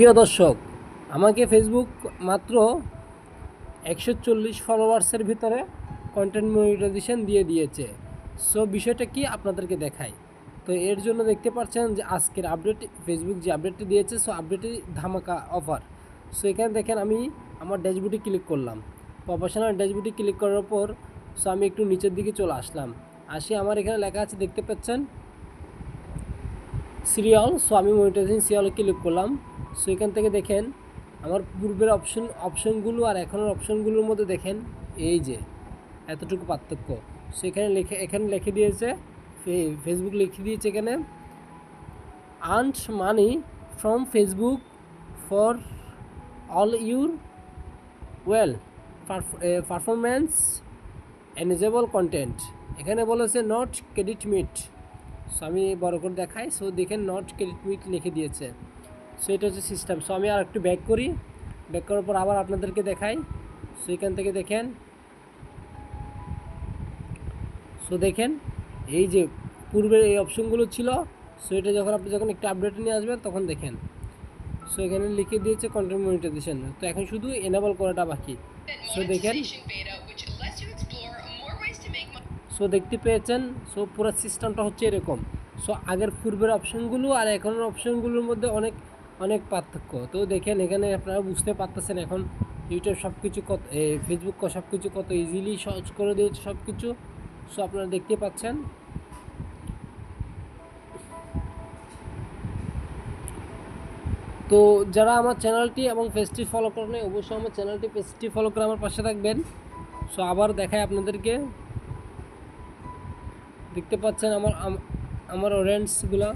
প্রিয় দর্শক, আমাকে ফেসবুক মাত্র একশো চল্লিশ ফলোয়ার্সের ভিতরে কন্টেন্ট মনিটাইজেশন দিয়ে দিয়েছে। সো বিষয়টা কি আপনাদেরকে দেখাই? তো এর জন্য দেখতে পাচ্ছেন যে আজকের আপডেট ফেসবুক যে আপডেটটি দিয়েছে সো আপডেটে ধামাকা অফার সো এখানে দেখেন আমি আমার ড্যাশবোর্ডে ক্লিক করলাম। প্রফেশনাল ড্যাশবোর্ডে ক্লিক করার পর সো আমি একটু নিচের দিকে চলে আসলাম। আসি আমার এখানে লেখা আছে, দেখতে পাচ্ছেন? সিরিয়াল সো আমি মনিটাইজিং সিরিয়ালে ক্লিক করলাম। সো এখান থেকে দেখেন, আমার পূর্বের অপশন অপশনগুলো আর এখনের অপশনগুলোর মধ্যে দেখেন, এই যে, এতটুকু পার্থক্য। সো এখানে লিখে এখানে লিখে দিয়েছে ফেসবুক লিখে দিয়েছে এখানে earned money from Facebook for all your well performance engageable content এখানে বলেছে নট ক্রেডিট মিট সো আমি বড় করে দেখাই, সো দেখেন নট ক্রেডিট মিট লিখে দিয়েছে। সো এটা হচ্ছে সিস্টেম সো আমি আর একটু ব্যাক করি। ব্যাক করার পর আবার আপনাদেরকে দেখাই। সো এখান থেকে দেখেন। সো দেখেন, এই যে পূর্বের এই অপশনগুলো ছিল। সো এটা যখন আপনি যখন একটু আপডেট নিয়ে আসবেন, তখন দেখেন। সো এখানে লিখে দিয়েছে কন্টেন্ট মনিটাইজেশন তো, এখন শুধু এনেবল করাটা বাকি। সো দেখেন. সো দেখতে পেয়েছেন। সো পুরো সিস্টেমটা হচ্ছে এরকম। সো আগের পূর্বের অপশনগুলো আর এখনের অপশনগুলোর মধ্যে অনেক অনেক পার্থক্য। তো দেখেন এখানে আপনারা বুঝতে পারতেছেন এখন ইউটিউব সব কিছু কত ফেসবুক সব কিছু কত ইজিলি সহজ করে দিয়েছে সব কিছু সো আপনারা দেখতে পাচ্ছেন। তো যারা আমার চ্যানেলটি এবং পেজটি ফলো করেন অবশ্যই আমার চ্যানেলটি পেজটি ফলো করে আমার পাশে থাকবেন। সো আবার দেখায় আপনাদেরকে। দেখতে পাচ্ছেন আমার, আম- আমার অরেঞ্জগুলা